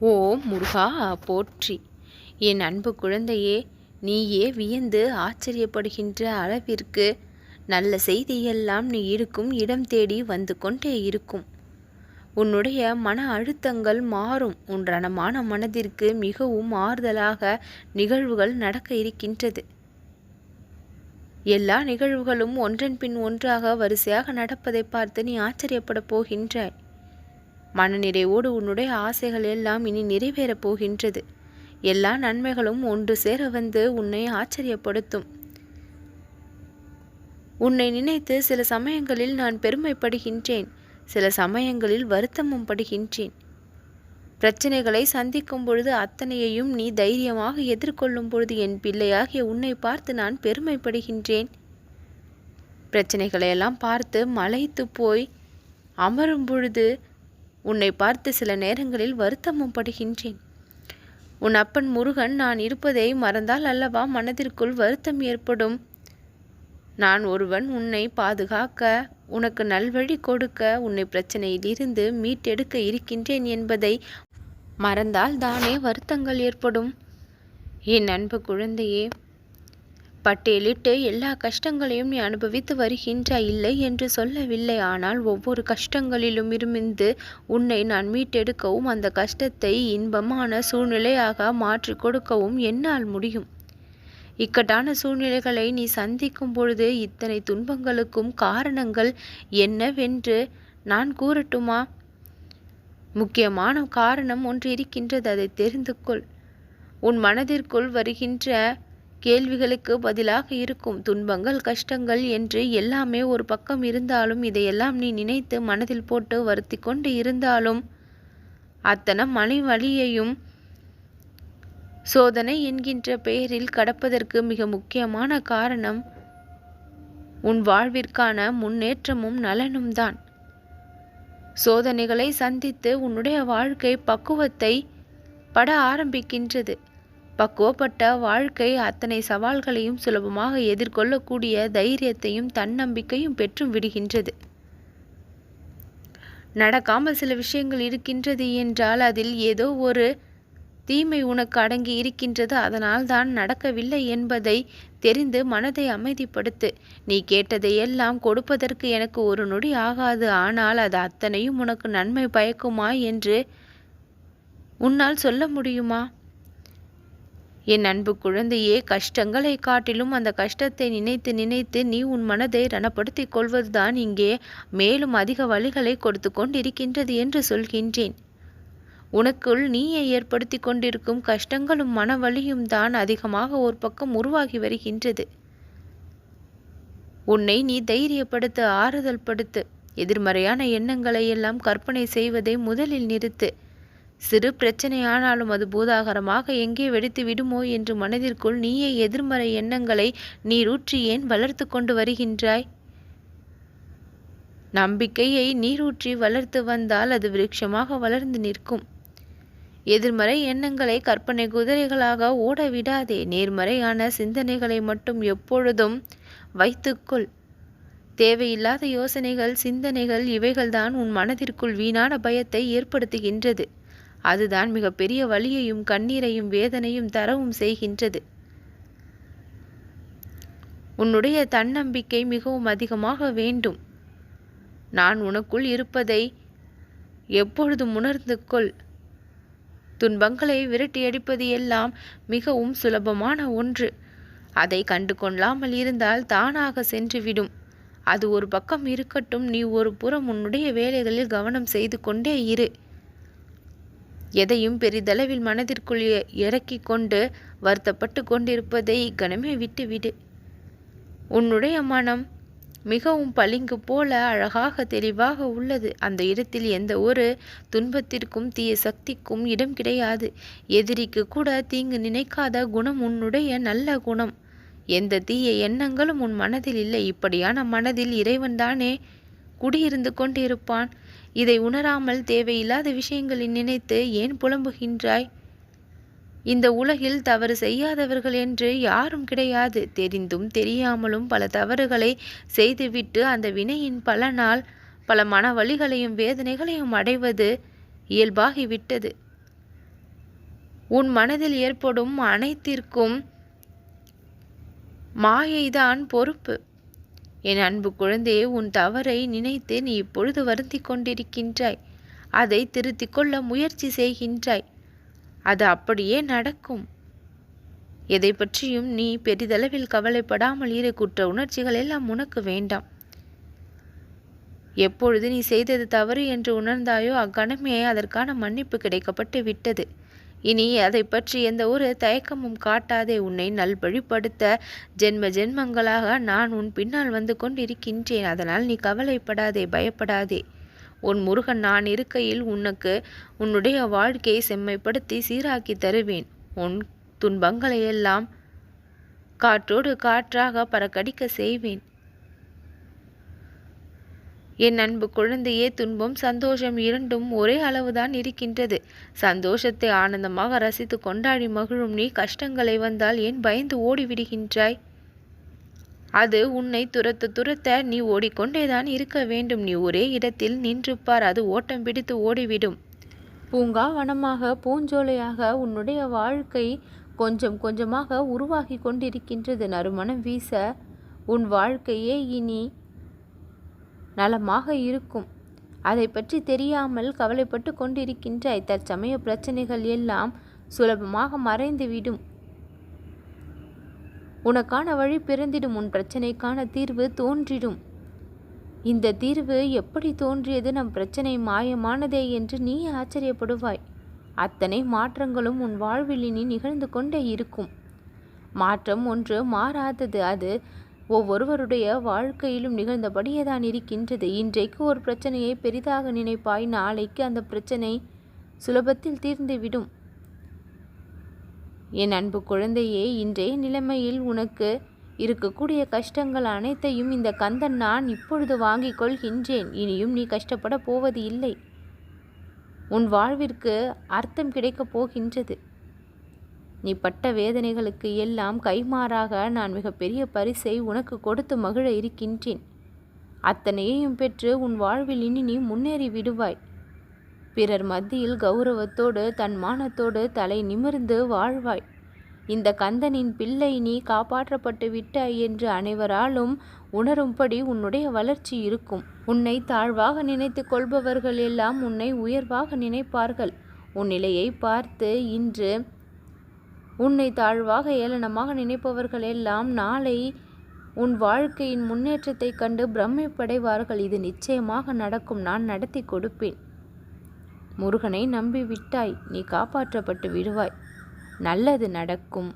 ஓ முருகா போற்றி. என் அன்பு குழந்தையே நீயே வியந்து ஆச்சரியப்படுகின்ற அளவிற்கு நல்ல செய்தியெல்லாம் நீ இருக்கும் இடம் தேடி வந்து கொண்டே இருக்கும். உன்னுடைய மன அழுத்தங்கள் மாறும். உன் ரணமான மனதிற்கு மிகவும் ஆறுதலாக நிகழ்வுகள் நடக்க இருக்கின்றது. எல்லா நிகழ்வுகளும் ஒன்றன் பின் ஒன்றாக வரிசையாக நடப்பதை பார்த்து நீ ஆச்சரியப்பட போகின்றாய். மனநிறைவோடு உன்னுடைய ஆசைகள் எல்லாம் இனி நிறைவேறப் போகின்றது. எல்லா நன்மைகளும் ஒன்று சேர வந்து உன்னை ஆச்சரியப்படுத்தும். உன்னை நினைத்து சில சமயங்களில் நான் பெருமைப்படுகின்றேன். சில சமயங்களில் வருத்தமும் படுகின்றேன். பிரச்சனைகளை சந்திக்கும் பொழுது அத்தனையையும் நீ தைரியமாக எதிர்கொள்ளும் பொழுது என் பிள்ளையாகிய உன்னை பார்த்து நான் பெருமைப்படுகின்றேன். பிரச்சனைகளையெல்லாம் பார்த்து மலைத்து போய் அமரும் பொழுது உன்னை பார்த்து சில நேரங்களில் வருத்தமும் படுகின்றேன். உன் அப்பன் முருகன் நான் இருப்பதை மறந்தால் அல்லவா மனதிற்குள் வருத்தம் ஏற்படும்? நான் ஒருவன் உன்னை பாதுகாக்க உனக்கு நல்வழி கொடுக்க உன்னை பிரச்சனையிலிருந்து மீட்டெடுக்க இருக்கின்றேன் என்பதை மறந்தால் தானே வருத்தங்கள் ஏற்படும்? என் அன்பு குழந்தையே பட்டியலிட்டு எல்லா கஷ்டங்களையும் நீ அனுபவித்து வருகின்ற இல்லை என்று சொல்லவில்லை. ஆனால் ஒவ்வொரு கஷ்டங்களிலும் இருந்து உன்னை நான் மீட்டெடுக்கவும் அந்த கஷ்டத்தை இன்பமான சூழ்நிலையாக மாற்றி கொடுக்கவும் என்னால் முடியும். இக்கட்டான சூழ்நிலைகளை நீ சந்திக்கும் பொழுது இத்தனை துன்பங்களுக்கும் காரணங்கள் என்னவென்று நான் கூறட்டுமா? முக்கியமான காரணம் ஒன்று இருக்கின்றது அதை தெரிந்து கொள். உன் மனதிற்குள் வருகின்ற கேள்விகளுக்கு பதிலாக இருக்கும் துன்பங்கள் கஷ்டங்கள் என்று எல்லாமே ஒரு பக்கம் இருந்தாலும் இதையெல்லாம் நீ நினைத்து மனதில் போட்டு வருத்தி கொண்டு இருந்தாலும் அத்தனை மனை வழியையும் சோதனை என்கின்ற பெயரில் கடப்பதற்கு மிக முக்கியமான காரணம் உன் வாழ்விற்கான முன்னேற்றமும் நலனும் தான். சோதனைகளை சந்தித்து உன்னுடைய வாழ்க்கை பக்குவத்தை பட ஆரம்பிக்கின்றது. பக்குவப்பட்ட வாழ்க்கை அத்தனை சவால்களையும் சுலபமாக எதிர்கொள்ளக்கூடிய தைரியத்தையும் தன்னம்பிக்கையும் பெற்றும் விடுகின்றது. நடக்காமல் சில விஷயங்கள் இருக்கின்றது என்றால் அதில் ஏதோ ஒரு தீமை உனக்கு அடங்கி இருக்கின்றது. அதனால் தான் நடக்கவில்லை என்பதை தெரிந்து மனதை அமைதிப்படுத்து. நீ கேட்டதையெல்லாம் கொடுப்பதற்கு எனக்கு ஒரு நொடி ஆகாது. ஆனால் அது அத்தனையும் உனக்கு நன்மை பயக்குமா என்று உன்னால் சொல்ல முடியுமா? என் அன்பு குழந்தையே கஷ்டங்களை காட்டிலும் அந்த கஷ்டத்தை நினைத்து நினைத்து நீ உன் மனதை ரணப்படுத்திக் கொள்வதுதான் இங்கே மேலும் அதிக வழிகளை கொடுத்து கொண்டிருக்கின்றது என்று சொல்கின்றேன். உனக்குள் நீயே ஏற்படுத்தி கொண்டிருக்கும் கஷ்டங்களும் மனவழியும் தான் அதிகமாக ஒரு பக்கம் உருவாகி வருகின்றது. உன்னை நீ தைரியப்படுத்த ஆறுதல் படுத்து எதிர்மறையான எண்ணங்களை எல்லாம் கற்பனை செய்வதை முதலில் நிறுத்து. சிறு பிரச்சனையானாலும் அது பூதாகரமாக எங்கே வெடித்து விடுமோ என்று மனதிற்குள் நீயே எதிர்மறை எண்ணங்களை நீரூற்றி ஏன் வளர்த்து கொண்டு வருகின்றாய்? நம்பிக்கையை நீரூற்றி வளர்த்து வந்தால் அது விருட்சமாக வளர்ந்து நிற்கும். எதிர்மறை எண்ணங்களை கற்பனை குதிரைகளாக ஓட விடாதே. நேர்மறையான சிந்தனைகளை மட்டும் எப்பொழுதும் வைத்துக்கொள். தேவையில்லாத யோசனைகள் சிந்தனைகள் இவைகள்தான் உன் மனதிற்குள் வீணான பயத்தை ஏற்படுத்துகின்றது. அதுதான் மிகப்பெரிய வலியையும் கண்ணீரையும் வேதனையும் தரவும் செய்கின்றது. உன்னுடைய தன்னம்பிக்கை மிகவும் அதிகமாக வேண்டும். நான் உனக்குள் இருப்பதை எப்பொழுதும் உணர்ந்து கொள். துன்பங்களை விரட்டியடிப்பது எல்லாம் மிகவும் சுலபமான ஒன்று. அதை கண்டு கொள்ளாமல் இருந்தால் தானாக சென்றுவிடும் அது ஒரு பக்கம் இருக்கட்டும் நீ ஒரு புறம் உன்னுடைய வேலைகளில் கவனம் செய்து கொண்டே இரு. எதையும் பெரிதளவில் மனதிற்குள் இறக்கி கொண்டு வருத்தப்பட்டு கொண்டிருப்பதை கனமே விட்டுவிடு. உன்னுடைய மனம் மிகவும் பளிங்கு போல அழகாக தெளிவாக உள்ளது. அந்த இடத்தில் எந்த ஒரு துன்பத்திற்கும் தீய சக்திக்கும் இடம் கிடையாது. எதிரிக்கு கூட தீங்கு நினைக்காத குணம் உன்னுடைய நல்ல குணம். எந்த தீய எண்ணங்களும் உன் மனதில் இல்லை. இப்படியான மனதில் இறைவன் தானே குடியிருந்து கொண்டிருப்பான். இதை உணராமல் தேவையில்லாத விஷயங்களை நினைத்து ஏன் புலம்புகின்றாய்? இந்த உலகில் தவறு செய்யாதவர்கள் என்று யாரும் கிடையாது. தெரிந்தும் தெரியாமலும் பல தவறுகளை செய்துவிட்டு அந்த வினையின் பலனால் பல மன வழிகளையும் வேதனைகளையும் அடைவது இயல்பாகிவிட்டது. உன் மனதில் ஏற்படும் அனைத்திற்கும் மாயைதான் பொறுப்பு. என் அன்பு குழந்தையே உன் தவறை நினைத்து நீ இப்பொழுது வருந்தி கொண்டிருக்கின்றாய். அதை திருத்திக் கொள்ள முயற்சி செய்கின்றாய். அது அப்படியே நடக்கும். எதை பற்றியும் நீ பெரிதளவில் கவலைப்படாமல் இரு. குற்ற உணர்ச்சிகள் எல்லாம் உனக்கு வேண்டாம். எப்பொழுது நீ செய்தது தவறு என்று உணர்ந்தாயோ அக்கணமே அதற்கான மன்னிப்பு கிடைக்கப்பட்டு விட்டது. இனி அதை பற்றி எந்த ஒரு தயக்கமும் காட்டாதே உன்னை நல்வழிப்படுத்த. ஜென்ம ஜென்மங்களாக நான் உன் பின்னால் வந்து கொண்டிருக்கின்றேன். அதனால் நீ கவலைப்படாதே பயப்படாதே. உன் முருகன் நான் இருக்கையில் உனக்கு உன்னுடைய வாழ்க்கையை செம்மைப்படுத்தி சீராக்கி தருவேன். உன் துன்பங்களையெல்லாம் காற்றோடு காற்றாக பறக்கடிக்க செய்வேன். என் அன்பு குழந்தையே துன்பம் சந்தோஷம் இரண்டும் ஒரே அளவுதான் இருக்கின்றது. சந்தோஷத்தை ஆனந்தமாக ரசித்து கொண்டாடி மகிழும் நீ கஷ்டங்களை வந்தால் ஏன் பயந்து ஓடிவிடுகின்றாய்? அது உன்னை துரத்த துரத்த நீ ஓடிக்கொண்டேதான் இருக்க வேண்டும். நீ ஒரே இடத்தில் நின்றுப்பார் அது ஓட்டம் பிடித்து ஓடிவிடும். பூங்கா வனமாக பூஞ்சோலையாக உன்னுடைய வாழ்க்கை கொஞ்சம் கொஞ்சமாக உருவாகி கொண்டிருக்கின்றது. நறுமணம் வீச உன் வாழ்க்கையே இனி நலமாக இருக்கும். அதை பற்றி தெரியாமல் கவலைப்பட்டு கொண்டிருக்கின்றாய் தற்சமய பிரச்சனைகள் எல்லாம் சுலபமாக மறைந்துவிடும். உனக்கான வழி பிறந்திடும் உன் பிரச்சனைக்கான தீர்வு தோன்றிடும். இந்த தீர்வு எப்படி தோன்றியது? நம் பிரச்சனை மாயமானதே என்று நீ ஆச்சரியப்படுவாய். அத்தனை மாற்றங்களும் உன் வாழ்வில் இனி நிகழ்ந்து கொண்டே இருக்கும். மாற்றம் ஒன்று மாறாதது. அது ஒவ்வொருவருடைய வாழ்க்கையிலும் நிகழ்ந்தபடியே தான் இருக்கின்றது. இன்றைக்கு ஒரு பிரச்சனையை பெரிதாக நினைப்பாய் நாளைக்கு அந்த பிரச்சனை சுலபத்தில் தீர்ந்துவிடும். என் அன்பு குழந்தையே இன்றைய நிலைமையில் உனக்கு இருக்கக்கூடிய கஷ்டங்கள் அனைத்தையும் இந்த கந்தன் நான் இப்பொழுது வாங்கிக் கொள்கின்றேன். இனியும் நீ கஷ்டப்பட போவது இல்லை உன் வாழ்விற்கு அர்த்தம் கிடைக்கப் போகின்றது. நீ பட்ட வேதனைகளுக்கு எல்லாம் கைமாறாக நான் மிகப்பெரிய பரிசை உனக்கு கொடுத்து மகிழ இருக்கின்றேன். அத்தனையையும் பெற்று உன் வாழ்வில் இனி நீ முன்னேறி விடுவாய். பிறர் மத்தியில் கௌரவத்தோடு தன் மானத்தோடு தலை நிமிர்ந்து வாழ்வாய். இந்த கந்தனின் பிள்ளை நீ காப்பாற்றப்பட்டு விட்டாய் என்று அனைவராலும் உணரும்படி உன்னுடைய வளர்ச்சி இருக்கும். உன்னை தாழ்வாக நினைத்து கொள்பவர்கள் எல்லாம் உன்னை உயர்வாக நினைப்பார்கள். உன் நிலையை பார்த்து இன்று உன்னை தாழ்வாக ஏளனமாக நினைப்பவர்கள் எல்லாம் நாளை உன் வாழ்க்கையின் முன்னேற்றத்தை கண்டு பிரம்மைப்படைவார்கள். இது நிச்சயமாக நடக்கும். நான் நடத்தி கொடுப்பேன். முருகனை நம்பி விட்டாய் நீ காப்பாற்றப்பட்டு விடுவாய். நல்லது நடக்கும்.